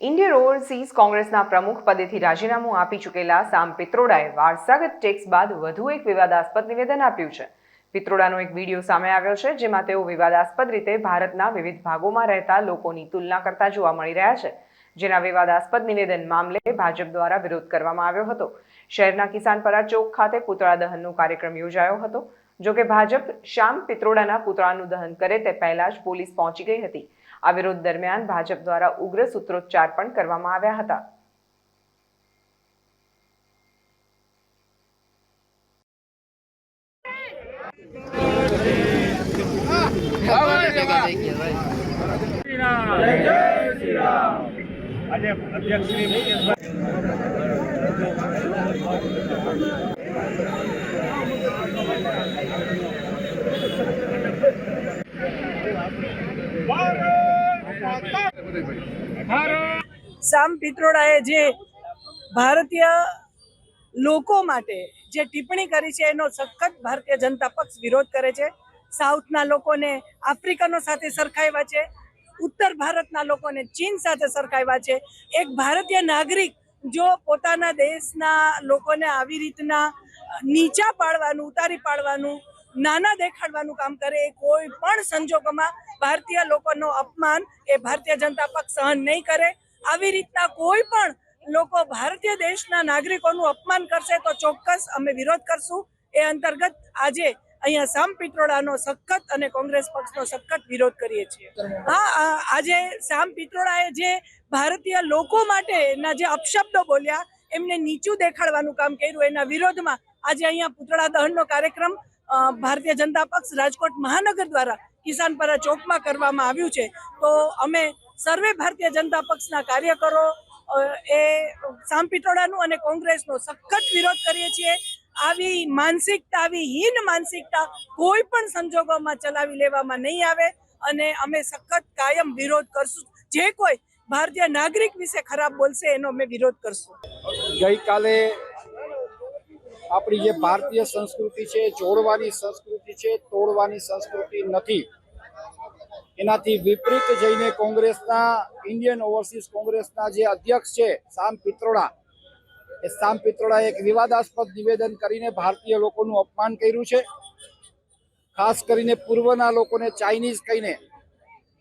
Indian overseas કોંગ્રેસના પ્રમુખ પદેથી રાજીનામું આપી ચૂકેલા સામ પિત્રોડાએ વારસાગત ટેક્સ બાદ વધુ એક વિવાદાસ્પદ નિવેદન આપ્યું છે. પિત્રોડાનો એક વીડિયો સામે આવ્યો છે, જેમાં તેઓ વિવાદાસ્પદ રીતે ભારતના વિવિધ ભાગોમાં રહેતા લોકોની તુલના કરતા જોવા મળી રહ્યા છે. જેના વિવાદાસ્પદ નિવેદન મામલે ભાજપ દ્વારા વિરોધ કરવામાં આવ્યો હતો. શહેરના કિસાનપરા ચોક ખાતે પૂતળા દહનનો કાર્યક્રમ યોજાયો હતો. જો કે ભાજપ શ્યામ પિત્રોડાના પૂતળાનું દહન કરે તે પહેલા જ પોલીસ પહોંચી ગઈ હતી. આ વિરોધ દરમિયાન ભાજપ દ્વારા ઉગ્ર સૂત્રોચ્ચાર પણ કરવામાં આવ્યા હતા. અધ્યક્ષ સામ પિત્રોડાએ જે ભારતીય લોકો માટે જે ટિપ્પણી કરી છે, એનો સખત ભારતીય જનતા પક્ષ વિરોધ કરે છે. સાઉથના લોકોને આફ્રિકનો સાથે સરખાવ્યા છે. ઉત્તર ભારતના લોકોને ચીન સાથે સરખાવ્યા છે. એક ભારતીય નાગરિક જો પોતાના દેશના લોકોને આવી રીતના નીચા પાડવાનું, ઉતારી પાડવાનું નાના દેખાડવાનું કામ કરે એ કોઈ પણ સંજોગોમાં ભારતીય લોકોનો અપમાન એ ભારતીય જનતા પક્ષ સહન નહીં કરે. આવી રીતના કોઈ પણ લોકો ભારતીય દેશના નાગરિકોનું અપમાન કરશે તો ચોક્કસ અમે વિરોધ કરશું. એ અંતર્ગત આજે અહીંયા સામ પિત્રોડાનો સખત અને કોંગ્રેસ પક્ષનો સખત વિરોધ કરીએ છીએ. હા આજે સામ પિત્રોડાએ જે ભારતીય લોકો માટેના જે અપશબ્દો બોલ્યા, એમને નીચું દેખાડવાનું કામ કર્યું. એના વિરોધમાં આજે અહીંયા પુતળા દહનનો કાર્યક્રમ ભારતીય જનતા પક્ષ રાજકોટ મહાનગર દ્વારા કિસાનપરા ચોકમાં કરવામાં આવ્યું છે. તો અમે સર્વે ભારતીય જનતા પક્ષના કાર્યકરો એ સામ અને કોંગ્રેસનો સખત વિરોધ કરીએ છીએ. આવી માનસિકતા, આવી હીન માનસિકતા કોઈ પણ સંજોગોમાં ચલાવી લેવામાં નહીં આવે અને અમે સખત કાયમ વિરોધ કરશું. જે કોઈ ભારતીય નાગરિક વિશે ખરાબ બોલશે એનો અમે વિરોધ કરશું. ગઈકાલે આપણી જે ભારતીય સંસ્કૃતિ છે, જોડવાની સંસ્કૃતિ છે, તોડવાની સંસ્કૃતિ નથી. એનાથી વિપરીત જઈને કોંગ્રેસના, ઇન્ડિયન ઓવરસીઝ કોંગ્રેસના જે અધ્યક્ષ છે, સામ પિત્રોડા, એ સામ પિત્રોડાએ એક વિવાદાસ્પદ નિવેદન કરીને ભારતીય લોકોનું અપમાન કર્યું છે. ખાસ કરીને પૂર્વના લોકોને ચાઇનીઝ કહીને,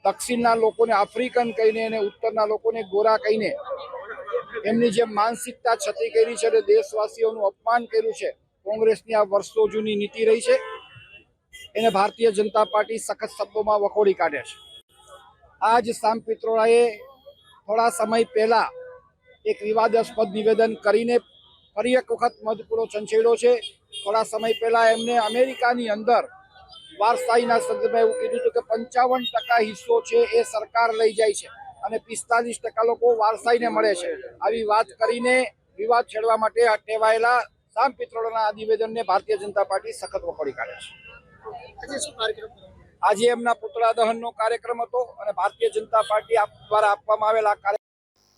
દક્ષિણના લોકોને આફ્રિકન કહીને અને ઉત્તરના લોકોને ગોરા કહીને એમની જે માનસિકતા છતી કરી છે દેશવાસીઓનું અપમાન કર્યું છે. કોંગ્રેસની આ વર્ષો જૂની નીતિ રહી છે. એને ભારતીય જનતા પાર્ટી સખત શબ્દોમાં વખોડી કાઢે છે. આજ સામ પિત્રોડાએ થોડા સમય પહેલા એક વિવાદાસ્પદ નિવેદન કરીને ફરી એક વખત મધપૂરો છંછેડ્યો છે. થોડા સમય પહેલા એમને અમેરિકાની અંદર વારસાઈના સંદર્ભમાં એવું કીધું હતું કે પંચાવન ટકા હિસ્સો છે એ સરકાર લઈ જાય છે. અને પિસ્તાલીસ ટકા લોકો વારસાઈને મળે છે. આવી વાત કરીને વિવાદ છેડવા માટે આ ટેવાયેલા સામ પિત્રોડાના નિવેદનને ભારતીય જનતા પાર્ટી સખત વખોડી કાઢે છે. આજે એમના પુતળા દહનનો કાર્યક્રમ હતો અને ભારતીય જનતા પાર્ટી આપ- દ્વારા આપવામાં આવેલા